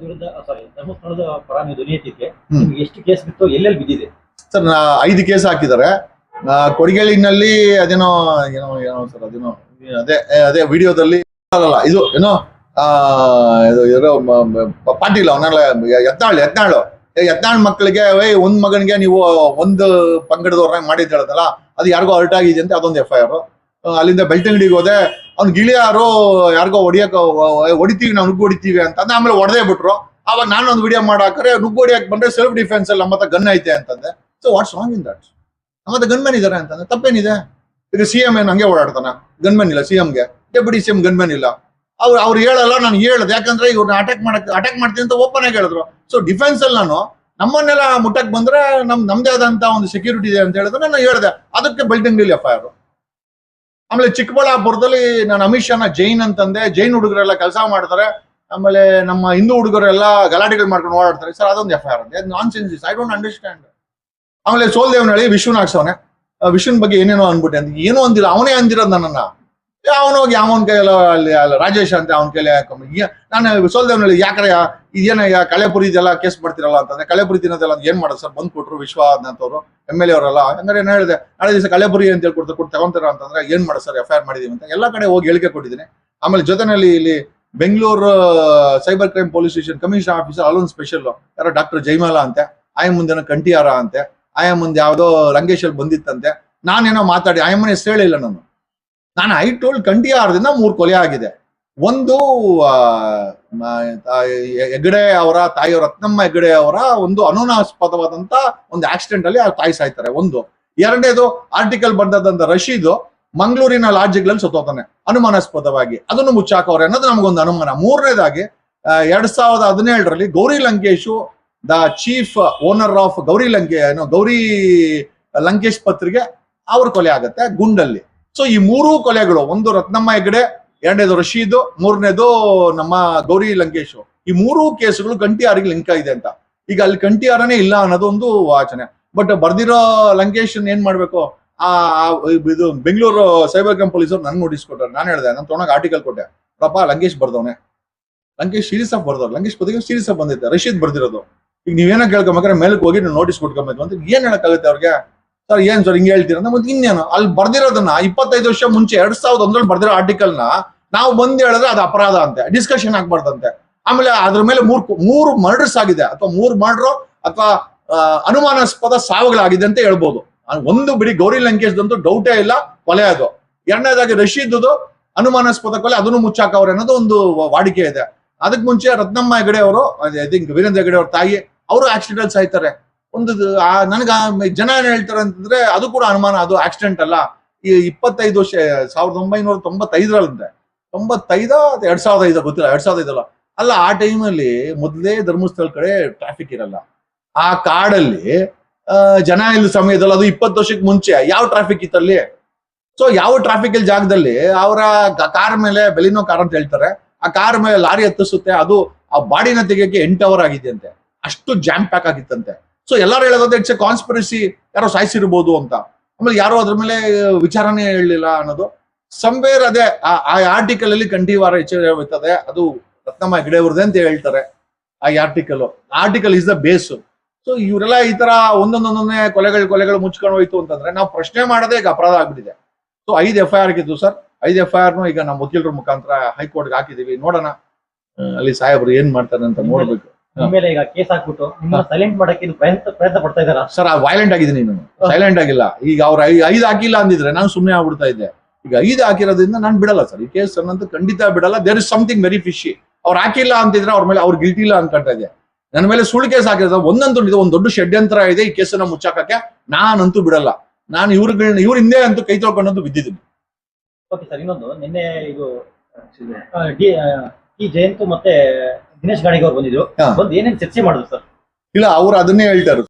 ವಿರುದ್ಧ ಸಾರಿ ಧರ್ಮಸ್ಥಳದ ಪರ ನೀವು ಧ್ವನಿ ನಿಮ್ಗೆ ಎಷ್ಟು ಕೇಸ್ ಬಿತ್ತು ಎಲ್ಲೆಲ್ಲಿ ಬಿದ್ದಿದೆ? ಸರ್ ನಾ ಐದು ಕೇಸ್ ಹಾಕಿದ್ದಾರೆ. ಆ, ಕೊಡಿಗೇಳಿನಲ್ಲಿ ಅದೇನೋ ಏನೋ ಏನೋ ಸರ್ ಅದೇನೋ ಅದೇ ಅದೇ ವಿಡಿಯೋದಲ್ಲಿ ಇದು ಏನೋ ಆ ಇದು ಏನೋ ಮ- ಮ- ಪಾಟೀಲ್ ಅವನೆಲ್ಲ ಯತ್ನಾಳ್ ಯತ್ನಾಳು. ಏ, ಯತ್ನಾಳ್ ಮಕ್ಕಳಿಗೆ ವೈ ಒಂದ್ ಮಗನಿಗೆ ನೀವು ಒಂದು ಪಂಗಡದವ್ರನ್ನ ಮಾಡಿದ್ ಹೇಳದಲ್ಲ ಅದು ಯಾರಿಗೋ ಅರ್ಟ್ ಆಗಿದೆ ಅಂತ ಅದೊಂದು ಎಫ್ ಐ ಆರ್ ಅಲ್ಲಿಂದ ಬೆಳ್ತಂಗಡಿಗೆ ಹೋದೆ. ಅವ್ನು ಗಿಳಿಯಾರು, ಯಾರಿಗೋ ಹೊಡಿಯಕ, ಹೊಡಿತೀವಿ, ನಾವು ನುಗ್ಗು ಹೊಡಿತೀವಿ ಅಂತ ಅಂದ ಆಮೇಲೆ ಹೊಡೆದೇ ಬಿಟ್ರು. ಅವಾಗ ನಾನು ಒಂದು ವಿಡಿಯೋ ಮಾಡಾಕರೆ ನುಗ್ಗು ಹೊಡಿಯಕ್ ಬಂದ್ರೆ ಸೆಲ್ಫ್ ಡಿಫೆನ್ಸ್ ಅಲ್ಲಿ ನಮ್ಮ ಹತ್ರ ಗನ್ ಐತೆ ಅಂತಂದೆ. So what's wrong in that ನಮ್ಮ ಹತ್ರ ಗನ್ಮ್ಯಾನ್ ಇದಾರೆ ಅಂತಂದ್ರೆ ತಪ್ಪೇನಿದೆ? ಇದು ಸಿ ಎಂ ಏನ್ ಹಂಗೆ ಓಡಾಡ್ತಾನ? ಗನ್ಮ್ಯಾನ್ ಇಲ್ಲ ಸಿ ಎಂಗೆ ಡೆಪ್ಯೂಟಿ ಸಿ ಎಂ ಗನ್ಮ್ಯಾನ್ ಇಲ್ಲ. ಅವ್ರು ಅವ್ರು ಹೇಳಲ್ಲ, ನಾನು ಹೇಳ್ದೆ. ಯಾಕಂದ್ರೆ ಇವ್ರನ್ನ ಅಟ್ಯಾಕ್ ಮಾಡಕ್ ಅಟ್ಯಾಕ್ ಮಾಡ್ತೀನಿ ಅಂತ ಓಪನ್ ಆಗಿ ಹೇಳಿದ್ರು. ಸೊ ಡಿಫೆನ್ಸ್ ಅಲ್ಲಿ ನಾನು ನಮ್ಮನ್ನೆಲ್ಲ ಮುಟ್ಟಕ್ ಬಂದ್ರೆ ನಮ್, ನಮ್ದೇ ಆದಂತ ಒಂದು ಸೆಕ್ಯೂರಿಟಿ ಇದೆ ಅಂತ ಹೇಳಿದ್ರೆ ನಾನು ಹೇಳ್ದೆ. ಅದಕ್ಕೆ ಬೆಳ್ತಂಗಡಿಲಿ ಎಫ್ ಐ ಆರ್ ಆಮೇಲೆ ಚಿಕ್ಕಬಳ್ಳಾಪುರದಲ್ಲಿ ನಾನು ಅಮಿತ್ ಶಾನ ಜೈನ್ ಅಂತಂದೆ, ಜೈನ್ ಹುಡುಗರೆಲ್ಲ ಕೆಲಸ ಮಾಡ್ತಾರೆ. ಆಮೇಲೆ ನಮ್ಮ ಹಿಂದೂ ಹುಡುಗರೆಲ್ಲ ಗಲಾಟೆಗಳು ಮಾಡ್ಕೊಂಡು ಓಡಾಡ್ತಾರೆ. ಸರ್, ಅದೊಂದು ಎಫ್ ಐ ಆರ್ ಅಂತ. Nonsense I don't understand ಆಮೇಲೆ ಸೋಲ್ದೇವ್ನಹಳ್ಳಿ ಹೇಳಿ ಹಾಕ್ಸವನೆ ವಿಶ್ವನ್ ಬಗ್ಗೆ ಏನೇನೋ ಅಂದ್ಬಿಟ್ಟೆ ಅಂತ. ಏನೋ ಅಂದಿಲ್ಲ. ಅವನೇ ಅಂದಿರೋದು ನನ್ನನ್ನ. ಅವನೋಗಿ ಅವನ ಕೈಯಲ್ಲ ಅಲ್ಲಿ ರಾಜೇಶ್ ಅಂತ ಅವನ ಕೈಲಿ ಹಾಕೊಂಡ್ ನಾನು ಸೋಲ್ದೇವ್ನಹಳ್ಳಿ ಯಾಕರೆ ಇದೇನಯ್ಯ ಕಳೆಪುರಿ ಇದೆಲ್ಲ ಕೇಸ್ ಮಾಡ್ತಿರಲ್ಲ ಅಂತಂದ್ರೆ ಕಳೆಪುರಿ ತಿನ್ನೋದೆಲ್ಲ ಅದು ಏನ್ ಮಾಡೋದು ಸರ್? ಬಂದು ಕೊಟ್ರು ವಿಶ್ವ ಅಂತವ್ರು ಎಂ ಎಲ್ ಎ ಅವರಲ್ಲ. ಹಂಗಾರೆ ಏನು ಹೇಳಿದೆ? ನಾಳೆ ದಿವಸ ಕಳೆಪುರಿ ಅಂತ ಹೇಳಿ ಕೊಟ್ಟು ತಗೊಂತಾರ ಅಂತಂದ್ರೆ, ಏನ್ ಮಾಡೋದು ಸರ್ ಎಫ್ ಐ ಆರ್ ಮಾಡಿದೀವಿ ಅಂತ. ಎಲ್ಲ ಕಡೆ ಹೋಗಿ ಹೇಳಿಕೆ ಕೊಟ್ಟಿದ್ದೀನಿ. ಆಮೇಲೆ ಜೊತೆನಲ್ಲಿ ಇಲ್ಲಿ Bengaluru cyber crime police station commissioner officer ಅಲ್ಲೊಂದು ಸ್ಪೆಷಲ್ ಯಾರೋ ಡಾಕ್ಟರ್ ಜೈಮಾಲಾ ಅಂತೆ, ಆಯ ಮುಂದೆನೋ ಕಂಠಿಯಾರ ಅಂತೆ, ಆಯ ಮುಂದೆ ಯಾವುದೋ ರಂಗೇಶಲ್ಲಿ ಬಂದಿತ್ತಂತೆ. ನಾನೇನೋ ಮಾತಾಡಿ, ಆಯಮ್ಮನ ಹೆಸರು ಹೇಳಿಲ್ಲ ನಾನು. ನಾನು ಐ ಟೋಲ್ಡ್ ಕಂಟಿಯಾರದಿಂದ ಮೂರು ಕೊಲೆ ಆಗಿದೆ. ಒಂದು ಹೆಗಡೆ ಅವರ ತಾಯಿ ರತ್ನಮ್ಮ ಹೆಗ್ಡೆ ಅವರ ಒಂದು ಅನುನಾಸ್ಪದವಾದಂತ ಒಂದು ಆಕ್ಸಿಡೆಂಟ್ ಅಲ್ಲಿ ಆ ತಾಯಿ ಸಾಯ್ತಾರೆ. ಒಂದು. ಎರಡನೇದು ಆರ್ಟಿಕಲ್ ಬಂದದಂತ ರಶೀದ್ ಮಂಗಳೂರಿನ ಲಾಡ್ಜ್ಗಳಲ್ಲಿ ಸತ್ತೋತಾನೆ ಅನುಮಾನಾಸ್ಪದವಾಗಿ. ಅದನ್ನು ಮುಚ್ಚಾಕವ್ರೆ ಅನ್ನೋದು ನಮಗೊಂದು ಅನುಮಾನ. ಮೂರನೇದಾಗಿ ಎರಡ್ ಸಾವಿರದ ಹದಿನೇಳರಲ್ಲಿ Gauri Lankesh the chief owner of Gauri Lanke Gauri Lankesh ಪತ್ರಿಗೆ ಅವ್ರ ಕೊಲೆ ಆಗುತ್ತೆ ಗುಂಡಲ್ಲಿ. ಸೊ ಈ ಮೂರೂ ಕೊಲೆಗಳು, ಒಂದು ರತ್ನಮ್ಮ ಹೆಗ್ಡೆ ಎರಡನೇದು ರಶೀದ್, ಮೂರನೇದು ನಮ್ಮ ಗೌರಿ ಲಂಕೇಶ್. ಈ ಮೂರು ಕೇಸುಗಳು ಕಂಠಿಯಾರಿಗೆ ಲಿಂಕ್ ಆಗಿದೆ ಅಂತ. ಈಗ ಅಲ್ಲಿ ಕಂಠಿಯಾರನೇ ಇಲ್ಲ ಅನ್ನೋದು ಒಂದು ವಾಚನೆ. ಬಟ್ ಬರ್ದಿರೋ ಲಂಕೇಶ್ ಏನ್ ಮಾಡ್ಬೇಕು? ಆ ಇದು ಬೆಂಗಳೂರು ಸೈಬರ್ ಕ್ರೈಮ್ ಪೊಲೀಸರು ನನ್ ನೋಟಿಸ್ ಕೊಟ್ಟರು ನಾನು ಹೇಳಿದೆ, ನಾನು ತೊಗೊಂಡಾಗ ಆರ್ಟಿಕಲ್ ಕೊಟ್ಟೆ. ಪಾಪ ಲಂಕೇಶ್ ಬರ್ದವನೆ. ಲಂಕೇಶ್ ಸೀರಿಯಸ್ ಆಫ್ ಬರ್ದವ್ರು. ಲಂಕೇಶ್ ಬದಿಗೆ ಸೀರಿಯಸ್ ಆಫ್ ಬಂದಿದೆ ರಶೀದ್ ಬರ್ದಿರೋದು. ಈಗ ನೀವೇನೋ ಕೇಳ್ಕೊಬೇಕಾದ್ರೆ ಮೇಲಕ್ಕೆ ಹೋಗಿ ನೋಟಿಸ್ ಕೊಟ್ಕೊಬೇಕು ಅಂತ ಏನ್ ಹೇಳಕ್ಕಾಗುತ್ತೆ ಅವ್ರಿಗೆ? ಸರ್, ಏನ್ ಸರ್ ಹಿಂಗೆ ಹೇಳ್ತೀರ? ಮತ್ತೆ ಇನ್ನೇನು, ಅಲ್ಲಿ ಬರ್ದಿರೋದನ್ನ ಇಪ್ಪತ್ತೈದು ವರ್ಷ ಮುಂಚೆ ಎರಡ್ ಸಾವಿರದ ಒಂದ್ರಲ್ಲಿ ಬರ್ದಿರೋ ಆರ್ಟಿಕಲ್ನ ನಾವು ಬಂದು ಹೇಳಿದ್ರೆ ಅದು ಅಪರಾಧ ಅಂತೆ ಡಿಸ್ಕಷನ್ ಆಗ್ಬಾರ್ದಂತೆ. ಆಮೇಲೆ ಅದ್ರ ಮೇಲೆ ಮೂರ್ ಮೂರು ಮರ್ಡರ್ಸ್ ಆಗಿದೆ, ಅಥವಾ ಮೂರು ಮರ್ಡರ್ ಅಥವಾ ಅನುಮಾನಾಸ್ಪದ ಸಾವುಗಳಾಗಿದೆ ಅಂತ ಹೇಳ್ಬೋದು. ಒಂದು ಬಿಡಿ ಗೌರಿ ಲಂಕೇಶ್ದಂತೂ ಡೌಟೇ ಇಲ್ಲ, ಕೊಲೆ ಅದು. ಎರಡನೇದಾಗಿ ರಶೀದ್ದು, ಅನುಮಾನಾಸ್ಪದ ಕೊಲೆ, ಅದನ್ನು ಮುಚ್ಚಾಕವ್ರೆ ಅನ್ನೋದು ಒಂದು ವಾಡಿಕೆ ಇದೆ. ಅದಕ್ಕೆ ಮುಂಚೆ ರತ್ನಮ್ಮ ಹೆಗಡೆ ಅವರು ಐ ಥಿಂಕ್ ವೀರೇಂದ್ರ ಹೆಗಡೆ ಅವ್ರ ತಾಯಿ, ಅವರು ಆಕ್ಸಿಡೆಂಟ್ ಸಾಯ್ತಾರೆ. ಒಂದು ನನಗ ಜನ ಏನ್ ಹೇಳ್ತಾರೆ ಅಂತಂದ್ರೆ ಅದು ಕೂಡ ಅನುಮಾನ, ಅದು ಆಕ್ಸಿಡೆಂಟ್ ಅಲ್ಲ. ಈ ಇಪ್ಪತ್ತೈದು ಸಾವಿರದ ಒಂಬೈನೂರ ತೊಂಬತ್ತೈದರಲ್ಲಂತೆ. ತೊಂಬತ್ತೈದ ಎರಡ್ ಸಾವಿರದ ಐದ ಗೊತ್ತಿಲ್ಲ, ಎರಡ್ ಸಾವಿರದ ಐದಲ್ಲ. ಅಲ್ಲ, ಆ ಟೈಮಲ್ಲಿ ಮೊದಲೇ ಧರ್ಮಸ್ಥಳ ಕಡೆ ಟ್ರಾಫಿಕ್ ಇರಲ್ಲ. ಆ ಕಾಡಲ್ಲಿ ಜನ ಇಲ್ಲ ಸಮಯದಲ್ಲಿ ಅದು ಇಪ್ಪತ್ತು ವರ್ಷಕ್ಕೆ ಮುಂಚೆ ಯಾವ ಟ್ರಾಫಿಕ್ ಇತ್ತಲ್ಲಿ ಸೊ ಯಾವ ಟ್ರಾಫಿಕ್ ಜಾಗದಲ್ಲಿ ಅವರ ಕಾರ್ ಮೇಲೆ ಬೆಲಿನೋ ಕಾರ್ ಅಂತ ಹೇಳ್ತಾರೆ. ಆ ಕಾರ್ ಮೇಲೆ ಲಾರಿ ಹತ್ತಿಸುತ್ತೆ ಅದು ಆ ಬಾಡಿನ ತೆಗಿಯಕ್ಕೆ ಎಂಟು ಅವರ್ ಆಗಿದೆಯಂತೆ. ಅಷ್ಟು ಜಾಮ್ ಪ್ಯಾಕ್ ಆಗಿತ್ತಂತೆ. ಸೊ ಎಲ್ಲರೂ ಹೇಳೋದು ಇಟ್ಸ್ ಎ ಕಾನ್ಸ್ಪಿರಸಿ ಯಾರೋ ಸಾಯಿಸಿರ್ಬೋದು ಅಂತ. ಆಮೇಲೆ ಯಾರೋ ಅದ್ರ ಮೇಲೆ ವಿಚಾರಣೆ ಹೇಳಲಿಲ್ಲ ಅನ್ನೋದು. ಸಂವೇರ್ ಅದೇ, ಆ- ಆರ್ಟಿಕಲ್ ಅಲ್ಲಿ ಕಂಠೀವಾರ ಎಚ್ಚರಿರ್ತದೆ ಅದು ರತ್ನಮ್ಮ ಹೆಗಡೆ ಅವ್ರದ್ದೇ ಅಂತ ಹೇಳ್ತಾರೆ, ಆ article article is the base so ಇವರೆಲ್ಲ ಈ ತರ ಒಂದೊಂದೊಂದೊಂದೇ ಕೊಲೆಗಳು ಕೊಲೆಗಳು ಮುಚ್ಕೊಂಡು ಹೋಯ್ತು ಅಂತಂದ್ರೆ ನಾವು ಪ್ರಶ್ನೆ ಮಾಡೋದೇ ಈಗ ಅಪರಾಧ ಆಗ್ಬಿಟ್ಟಿದೆ ಸೊ ಐದು ಎಫ್ ಐ ಆರ್ ಆಗಿದ್ದು ಸರ್ ಐದು ಎಫ್ ಐ ಆರ್ನು ಈಗ ನಮ್ಮ ವಕೀಲರ ಮುಖಾಂತರ ಹೈಕೋರ್ಟ್ಗೆ ಹಾಕಿದೀವಿ ನೋಡೋಣ ಅಲ್ಲಿ ಸಾಹೇಬ್ರು ಏನ್ ಮಾಡ್ತಾರೆ ಅಂತ ನೋಡ್ಬೇಕು ಮೇಲೆ ಈಗ ಕೇಸ್ ಹಾಕ್ಬಿಟ್ಟು ನಿಮ್ಮನ್ನ ಸೈಲೆಂಟ್ ಮಾಡಕ್ಕೆ ಇದು ಪ್ರಯತ್ನ ಪ್ರಯತ್ನ ಪಡ್ತಾ ಇದಾರ ಸರ್ ವೈಲೆಂಟ್ ಆಗಿದ್ದೀನಿ ನಾನು. ಸೈಲೆಂಟ್ ಆಗಿಲ್ಲ. ಈಗ ಅವ್ರ ಐದು ಹಾಕಿಲ್ಲ ಅಂದಿದ್ರೆ ನಾನು ಸುಮ್ಮನೆ ಆಗ್ಬಿಡ್ತಾ ಇದ್ದೆ. ಈಗ ಐದು ಹಾಕಿರೋದ್ರಿಂದ ನಾನು ಬಿಡಲ್ಲ ಸರ್. ಈ ಕೇಸ್ ಅನ್ನಂತೂ ಖಂಡಿತ ಬಿಡಲ್ಲ. There is something very fishy ಅವ್ರು ಹಾಕಿಲ್ಲ ಅಂತಿದ್ರೆ ಅವ್ರ ಮೇಲೆ ಅವ್ರು ಗಿಲ್ಟಿ ಇಲ್ಲ ಅನ್ಕೊಂತ ಇದೆ ನನ್ನ ಮೇಲೆ ಸುಳ್ಳು ಕೇಸ್ ಹಾಕಿರೋದು ಒಂದಂತೂ ಇದೆ ಒಂದು ದೊಡ್ಡ ಷಡ್ಯಂತ್ರ ಇದೆ ಈ ಕೇಸನ್ನ ಮುಚ್ಚಾಕಕ್ಕೆ. ನಾನಂತೂ ಬಿಡಲ್ಲ. ನಾನು ಇವ್ರಗಳನ್ನ ಇವ್ರ ಹಿಂದೆ ಅಂತೂ ಕೈ ತೊಳ್ಕೊಂಡಂತೂ ಬಿದ್ದಿದ್ದೀನಿ. ಓಕೆ ಸರ್ ಇನ್ನೊಂದು. ನಿನ್ನೆ ಇದು ಡಿ- ಈ ಜಯಂತ್ ಮತ್ತೆ ದಿನೇಶ್ ಗಾಣಿಗೆ ಅವ್ರು ಬಂದಿದ್ರು. ಬಂದು ಏನೇನ್ ಚರ್ಚೆ ಮಾಡಿದ್ರು ಸರ್? ಇಲ್ಲ ಅವ್ರು ಅದನ್ನೇ ಹೇಳ್ತಾರೆ